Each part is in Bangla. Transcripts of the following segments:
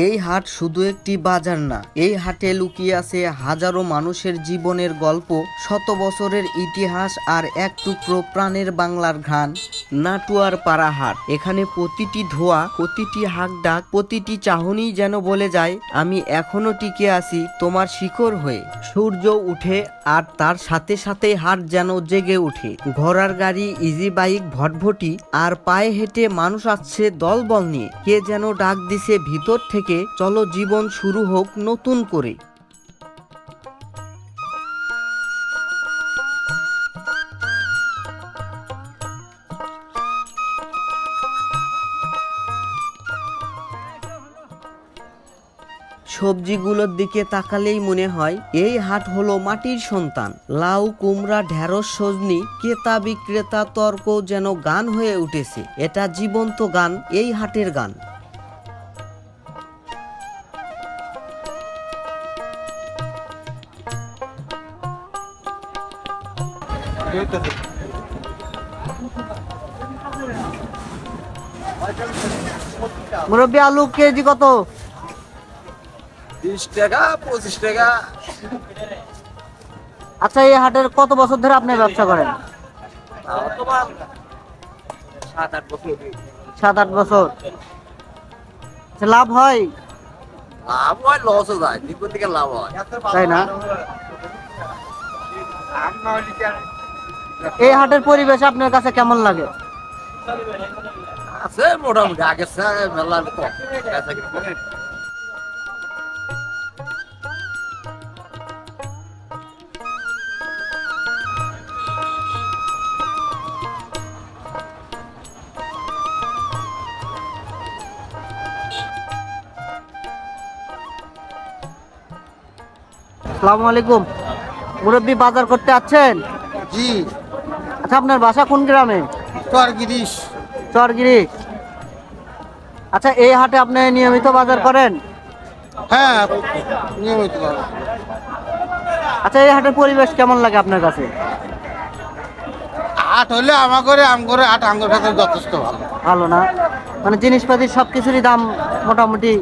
এই হাট শুধু একটি বাজার না, এই হাটে লুকিয়ে আছে হাজারো মানুষের জীবনের গল্প, শত বছরের ইতিহাস আর এক টুকরো প্রাণের বাংলার ঘ্রাণ, নাটুয়ার পাড়া হাট। এখানে প্রতিটি ধোয়া, প্রতিটি হাক ডাক, প্রতিটি চাহনি যেন বলে যায়, আমি এখনও টিকে আছি তোমার শিখর হয়ে। সূর্য উঠে আর তার সাথে সাথে হাট যেন জেগে ওঠে। ঘোড়ার গাড়ি ইজি বাইক ভটভটি, আর পায়ে হেঁটে মানুষ আসছে দলবল নিয়ে। কে যেন ডাক দিছে ভিতর থেকে চলো জীবন শুরু হোক নতুন করে। সবজিগুলোর দিকে তাকালেই মনে হয়, এই হাট হলো মাটির সন্তান। লাউ, কুমড়া, ঢেঁড়স, সজনি, ক্রেতা, বিক্রেতা, তর্ক যেন গান হয়ে উঠেছে। এটা জীবন্ত গান, এই হাটের গান। মুরব্বী আলু কেজি কত? বিশ টাকা পঁচিশ টাকা। আচ্ছা এই হাটের কত বছর ধরে আপনি ব্যবসা করেন? সাত আট বছর। আচ্ছা, লাভ হয়? লাভ হয় লসও যায়। দিক থেকে লাভ হয়। তাই না? এই হাটের পরিবেশ আপনার কাছে কেমন লাগে? আছে মোটামুটি আগের মেলা। আসসালামু আলাইকুম। মুরব্বী বাজার করতে আছেন জি। আচ্ছা আপনার বাসা কোন গ্রামে? তোর গিরিশ চরগিরি আচ্ছা এই হাটে আপনি নিয়মিত বাজার করেন? হ্যাঁ নিয়মিত। আচ্ছা এই হাটের পরিবেশ কেমন লাগে আপনার কাছে? আট হলে আমার করে আম করে আট আঙ্গুর খাতে যথেষ্ট ভালো। ভালো না? মানে জিনিসপাতির সব কিছুরই দাম মোটামুটি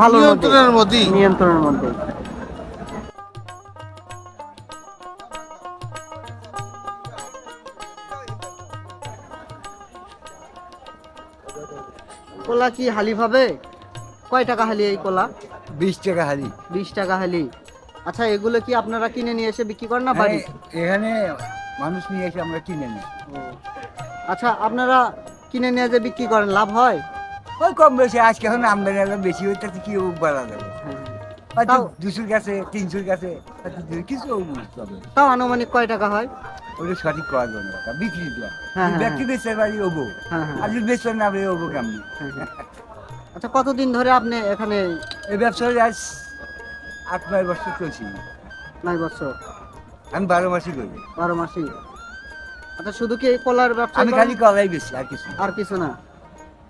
ভালো নিয়ন্ত্রণের মধ্যেই। নিয়ন্ত্রণের মধ্যে কলা কি হালি ভাবে? কয় টাকা হালি এই কলা? বিশ টাকা হালি। বিশ টাকা হালি। আচ্ছা এগুলো কি আপনারা কিনে নিয়ে এসে বিক্রি করেন না বাড়ি? হ্যাঁ, এখানে মানুষ নিয়ে এসে আমরা কিনে নিই। আচ্ছা আপনারা কিনে নিয়ে যে বিক্রি করেন লাভ হয়? ওই কম বেশি আজকে এখন আমদানি আলো বেশি হইতে কি বলা যাবে? দুশোর কাছে তিনশোর কাছে কিছু তাও আনুমানিক কয় টাকা হয়? ওটা সঠিক করার জন্য। কথা বিক্রি দেওয়া হ্যাঁ, হ্যাঁ, ব্যক্তি বেচতে পারি ওবো হ্যাঁ। আর যদি বেচতে না পারি ওবো কেমনি? আচ্ছা কতদিন ধরে আপনি এখানে এই ব্যবসা আজ আট নয় বছর চলছি। নয় বছর? আমি বারো মাসই করি। বারো মাসি আচ্ছা শুধু কি এই কলার ব্যবসা আমি? খালি কলাই বেশি আর কিছু আর কিছু না।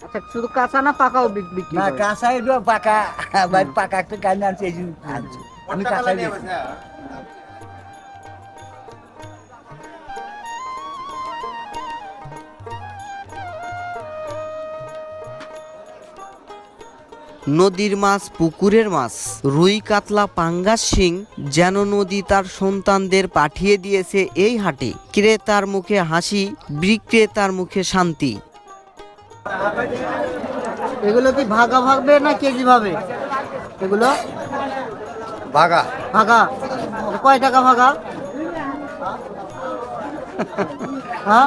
আচ্ছা শুধু কাঁচা না পাকাও বিক- বিক্রি না কাঁচা পাকা। পাকা একটা কাজ আনছে এই জন্য আমি কাঁচাই বেশি নদীর মাছ পুকুরের মাছ। রুই কাতলা পাঙ্গাস শিং যেন নদী তার সন্তানদের পাঠিয়ে দিয়েছে এই হাটে। ক্রেতার মুখে হাসি বিক্রেতার মুখে শান্তি। এগুলো কি ভাগা ভাগবে না কেজি ভাবে? এগুলো? ভাগা। ভাগা। কয় টাকা ভাগা? হ্যাঁ?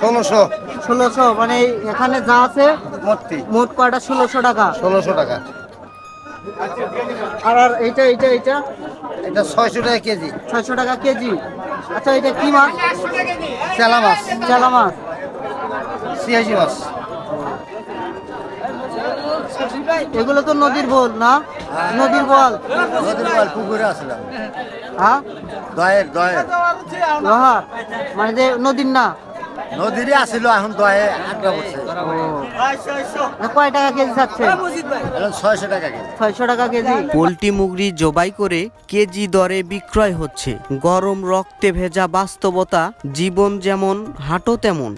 ষোলোশো। ষোলোশো মানে এখানে যা আছে মূর্তি। মোট কয়টা? ষোলোশো টাকা। ষোলোশো টাকা। আর আর এইটা এইটা এইটা? এটা ছয়শো টাকা কেজি। ছয়শো টাকা কেজি। আচ্ছা এটা কি মাছ? চেলা মাছ। চেলা মাছ। ছিয়াশি মাছ। এগুলো তো নদীর বোল না? নদীর বল। নদীর পাল পুকুরে আসলাম। হ্যাঁ? দয়ের দয়ের। লোহার? মানে যে নদীর না? নদীরই আসিল এখন দয়ে আটটা পড়ছে। কয় টাকা কেজি চাচ্ছে ছয়শো টাকা কেজি। ছয়শো টাকা কেজি? পোলট্রি মুগরি জবাই করে কেজি দরে বিক্রয় হচ্ছে। গরম রক্তে ভেজা বাস্তবতা জীবন যেমন হাঁটো তেমন।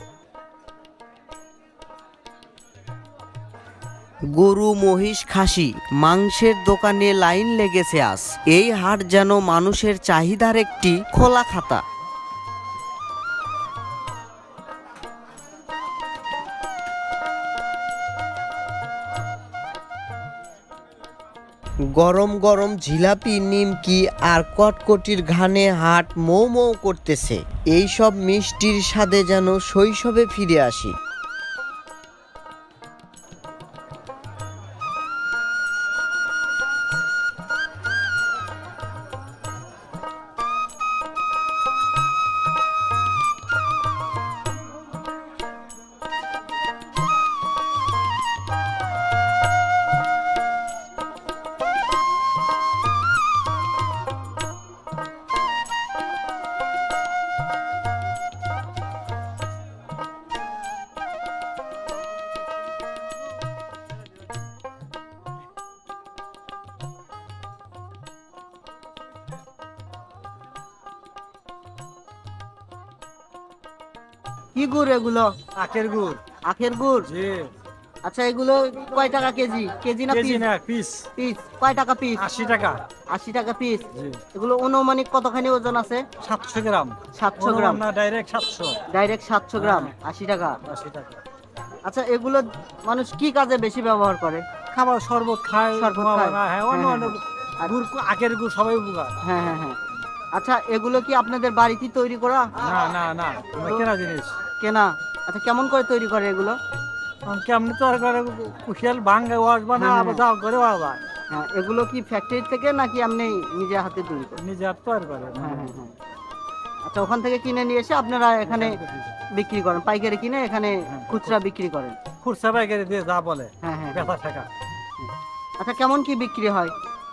গরু, মহিষ, খাসি, মাংসের দোকানে লাইন লেগেছে আজ। এই হাট যেন মানুষের চাহিদার একটি খোলা খাতা। গরম গরম জিলাপি, নিমকি আর কটকটির ঘানে হাট মৌ মৌ করতেছে। এইসব মিষ্টির স্বাদে যেন শৈশবে ফিরে আসি। গুড় এগুলো? আখের গুড়। আখের গুড়? জি। আচ্ছা এগুলো কয় টাকা কেজি? কেজি না কেজি না পিস। পিস। কয় টাকা পিস? আশি টাকা। আশি টাকা পিস। এগুলো অনুমানিক কতখানি ওজন আছে? সাতশো গ্রাম। সাতশো গ্রাম। না ডাইরেক্ট সাতশো। ডাইরেক্ট সাতশো গ্রাম। আশি টাকা। আশি টাকা। আচ্ছা এগুলো মানুষ কি কাজে বেশি ব্যবহার করে? খাবার শরবত খায় শরবত খায়। হ্যাঁ অন্য হ্যাঁ, অন্য গুড় আখের গুড় সবাই উপকার। হ্যাঁ হ্যাঁ হ্যাঁ। আচ্ছা এগুলো কি আপনাদের বাড়িতে তৈরি করা? না না না। কেনা জিনিস। কেনা? আচ্ছা কেমন করে তৈরি করে এগুলো? কেমনি তো আর করে? কুশিয়াল ভাঙ্গে ওয়াশ বানা হ্যাঁ, আবার হ্যাঁ। করে ওয়া হ্যাঁ এগুলো কি ফ্যাক্টরি থেকে নাকি আপনি নিজে হাতে তৈরি করেন? নিজে আর তৈরি করে হ্যাঁ। হ্যাঁ হ্যাঁ আচ্ছা ওখান থেকে কিনে নিয়ে এসে আপনারা এখানে বিক্রি করেন পাইকারি কিনে এখানে খুচরা বিক্রি করেন? খুরসা বাইকারি দিয়ে যা বলে হ্যাঁ হ্যাঁ বেচা টাকা আচ্ছা কেমন কি বিক্রি হয়?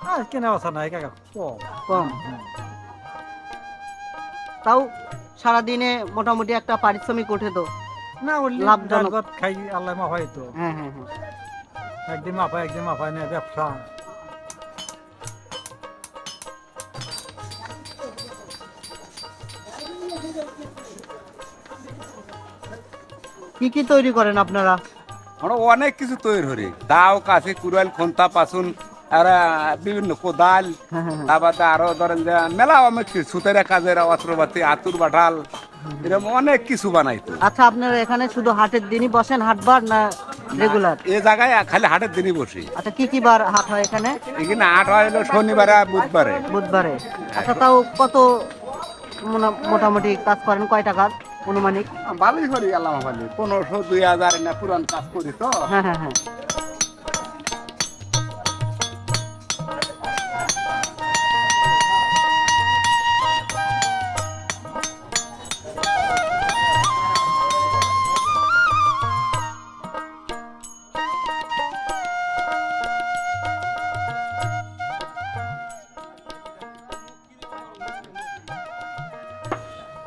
আর কেনা বেচা নাই কাকা কম। কম। তাও সারাদিনে মোটামুটি একটা পারিশ্রমিক ওঠে তো। না লাভজনক। খাই আল্লাহ মাফাই তো। হ্যাঁ হ্যাঁ হ্যাঁ। একদিন মাফায় একদিন মাফায় না ব্যবসা। কি কি তৈরি করেন আপনারা? আমরা অনেক কিছু তৈরি করি। দাও কাছে কুড়াল খন্তা পাসুন আর বিভিন্ন কোদাল হ্যাঁ হ্যাঁ হ্যাঁ। তারপর আরও ধরেন যে মেলা অনেক কিছু সুতেরা কাজের অস্ত্রপাতি আতুর বাটাল এরকম অনেক কিছু বানাইতো। আচ্ছা আপনারা এখানে শুধু হাটের দিনই বসেন হাটবার না রেগুলার এ জায়গায় খালি হাটের দিনই বসি। আচ্ছা কি কি বার হাট হয় এখানে? এখানে হাট হয় হলো শনিবারে আর বুধবারে। বুধবারে। আচ্ছা তাও কত মোটামুটি কাজ করেন? কয় টাকার অনুমানিক ভালোই করি আল্লাহ ভালো পনেরোশো দুই হাজার না পুরান কাজ করি তো। হ্যাঁ হ্যাঁ হ্যাঁ।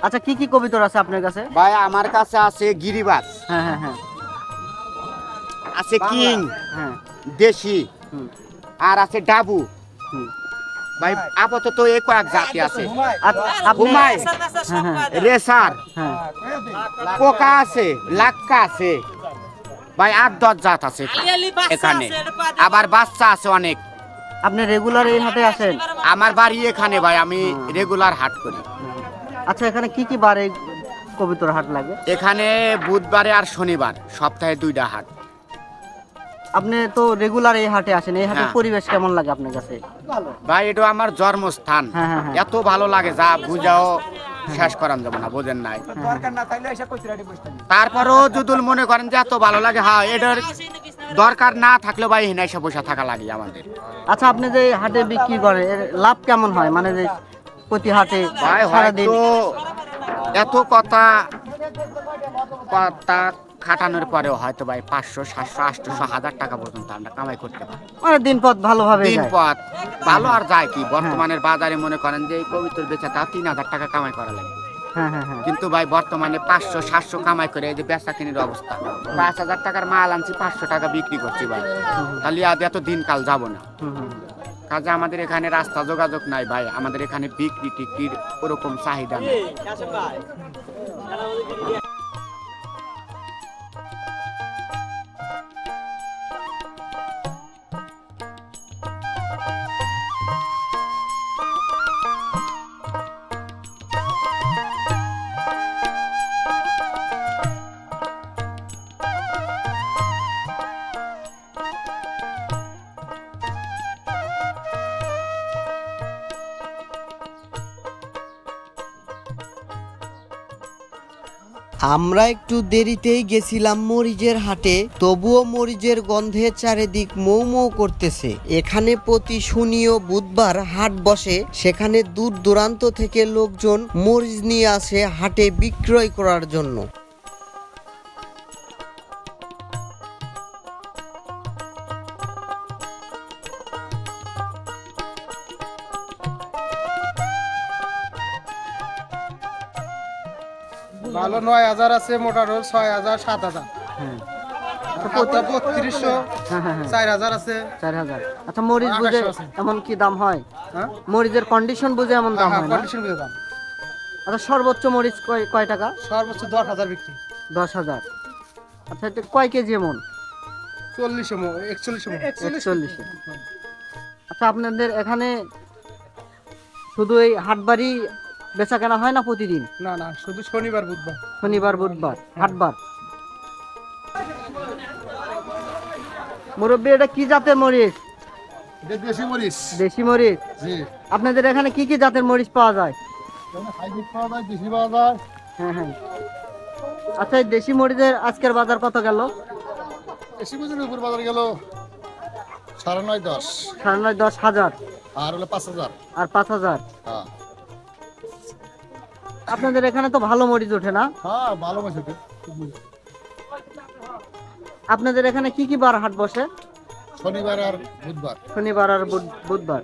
আচ্ছা কি কি কবিতর আছে আপনার কাছে? ভাই আমার কাছে আছে গিরিবাজ হ্যাঁ হ্যাঁ হ্যাঁ। আছে কিং হ্যাঁ। দেশি আর আছে ডাবু। ভাই আপাতত এই কয়েক জাতি আছে। আপনি হুমাই হ্যাঁ হ্যাঁ। রেসার। হ্যাঁ। পোকা আছে লাক্কা আছে। ভাই আট দশ জাত আছে এখানে। আবার বাচ্চা আছে অনেক। আপনি রেগুলার এই হাটে আসেন? আমার বাড়ি এখানে ভাই আমি রেগুলার হাট করি। আচ্ছা এখানে কি কি বারে কবিতর হাট লাগে? এখানে বুধবারে আর শনিবার সপ্তাহে দুইটা হাট। আপনি তো রেগুলার এই হাটে আসেন এই হাটের হ্যাঁ। পরিবেশ কেমন লাগে আপনার কাছে? ভাই এটা আমার জন্মস্থান। হ্যাঁ, হ্যাঁ। এত ভালো লাগে যা বুঝাও শেষ করান যাবে না বোঝেন নাই। তারপরও যদি মনে করেন যে এত ভালো লাগে হ্যাঁ এটার দরকার না থাকলেও ভাই হিনা পয়সা থাকা লাগে আমাদের। আচ্ছা আপনি যে হাটে বিক্রি করেন লাভ কেমন হয়? মানে যে প্রতি হাটে সারাদিন এত কথা কথা খাটানোর পরেও হয়তো ভাই পাঁচশো সাতশো আটশো হাজার টাকা পর্যন্ত আমরা কামাই করতে পারি। মানে দিন পথ ভালোভাবে দিন পথ ভালো আর যায় কি? বর্তমানের বাজারে মনে করেন যে এই পবিত্র বেচা তা তিন হাজার টাকা কামাই করা লাগে। হ্যাঁ হ্যাঁ হ্যাঁ। কিন্তু ভাই বর্তমানে পাঁচশো সাতশো কামাই করে এই যে বেচা কিনির অবস্থা। পাঁচ হাজার টাকার মাল আনছি পাঁচশো টাকা বিক্রি করছি ভাই। তাহলে আজ এত দিনকাল যাব না। কাজে আমাদের এখানে রাস্তা যোগাযোগ নাই ভাই। আমাদের এখানে বিক্রি টিকির ওরকম চাহিদা নেই। আমরা একটু দেরিতেই গেছিলাম মরিচের হাটে, তবুও মরিচের গন্ধে চারিদিক মৌ মৌ করতেছে। এখানে প্রতি শনি ও বুধবার হাট বসে, সেখানে দূর দূরান্ত থেকে লোকজন মরিচ নিয়ে আসে হাটে বিক্রয় করার জন্য। নয় হাজার আছে মোটা রোল ছয় হাজার সাত হাজার। আচ্ছা, বত্রিশশো চার হাজার আছে। চার হাজার। আচ্ছা মরিচ বুঝে এমন কি দাম হয়? হ্যাঁ? মরিচের কন্ডিশন বুঝে এমন দাম হয় কন্ডিশন বুঝে দাম। আচ্ছা সর্বোচ্চ মরিচ কয় কয় টাকা? সর্বোচ্চ দশ হাজার বিক্রি। দশ হাজার। আচ্ছা এটা কয় কেজি এমন? একচল্লিশশো একচল্লিশে আচ্ছা আপনাদের এখানে শুধু এই হাটবাড়ি বেচা কেনা হয় না প্রতিদিন? না না শুধু শনিবার বুধবার। শনিবার বুধবার হাটবার মুরব্বী এটা কি জাতের মরিচ? দেশি মরিচ। দেশি মরিচ? জি। আপনাদের এখানে কি কি জাতের মরিচ পাওয়া যায়? হাইব্রিড পাওয়া যায় দেশি পাওয়া যায়। হ্যাঁ হ্যাঁ। আচ্ছা এই দেশি মরিচের আজকের বাজার কত গেল? দেশি মরিচের উপর বাজার গেল সাড়ে নয় দশ। সাড়ে নয় দশ হাজার। আর হলো পাঁচ হাজার। আর পাঁচ হাজার। হ্যাঁ। আপনাদের এখানে তো ভালো মরিচ ওঠে না? হ্যাঁ ভালো মাছ ওঠে। আপনাদের এখানে কি কি বার হাট বসে? শনিবার আর বুধবার। শনিবার আর বুধবার।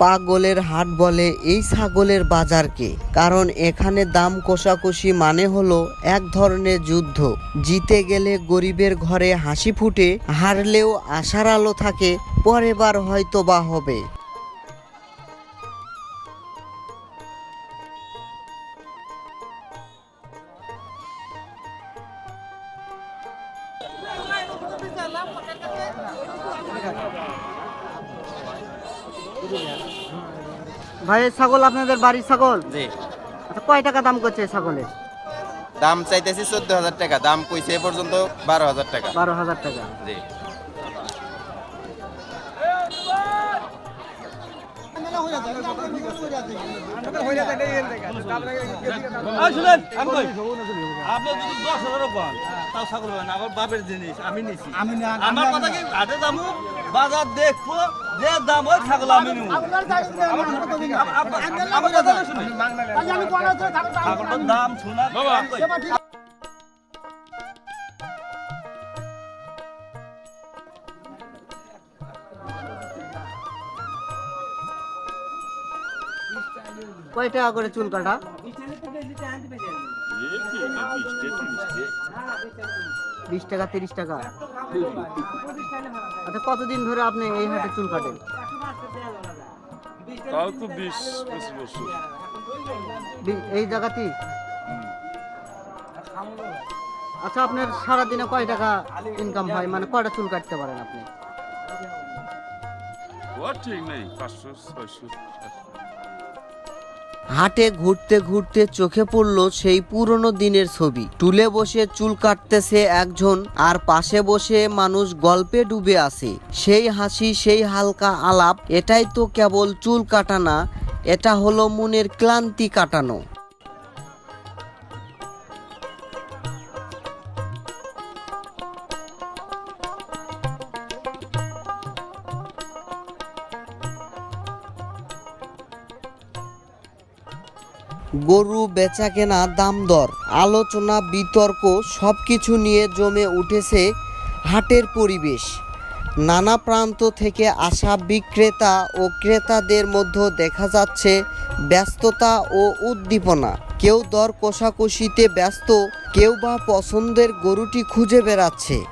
পাগলের হাট বলে এই ছাগলের বাজারকে কারণ এখানে দাম কষাকষি মানে হলো এক ধরনের যুদ্ধ। জিতে গেলে গরিবের ঘরে হাসি ফুটে হারলেও আশার আলো থাকে পরের বার হয়তো বা হবে। ভাই ছাগল আপনাদের বাড়ির ছাগল? জি। আচ্ছা কয় টাকা দাম করছে ছাগলের দাম চাইতেছি চোদ্দ হাজার টাকা দাম কইছে এ পর্যন্ত বারো হাজার টাকা। বারো হাজার টাকা। জি। আপনি যদি দশ হাজারও পান তাও ছাগল পাবেন আমার বাপের জিনিস আমি নিছি আমি আমার কথা কি হাটে যাব বাজার দেখব যে দাম ওই ছাগল আমি দাম শোনা কয় টাকা করে চুল কাটা? বিশ টাকা তিরিশ টাকা? আচ্ছা কতদিন ধরে আপনি এই হাটে চুল কাটেন? তাও তো বিশ পঁচিশ বছর। এই জায়গাতেই? আচ্ছা আপনার সারাদিনে কয় টাকা ইনকাম হয়? মানে কয়টা চুল কাটতে পারেন আপনি? ঠিক নেই পাঁচশো ছয়শো। হাটে, ঘুরতে ঘুরতে চোখে পড়ল সেই পুরনো দিনের ছবি। টুলে বসে চুল কাটতেছে একজন আর পাশে বসে মানুষ গল্পে ডুবে আছে। সেই হাসি, সেই হালকা আলাপ, এটাই তো কেবল চুল কাটা না এটা হলো মনের ক্লান্তি কাটানো। গরু বেচা কেনা দাম দর, আলোচনা, বিতর্ক সব কিছু নিয়ে জমে উঠেছে হাটের পরিবেশ। নানা প্রান্ত থেকে আসা বিক্রেতা ও ক্রেতাদের মধ্যে দেখা যাচ্ছে ব্যস্ততা ও উদ্দীপনা। কেউ দর কষাকষিতে ব্যস্ত, কেউ বা পছন্দের গরুটি খুঁজে বেড়াচ্ছে।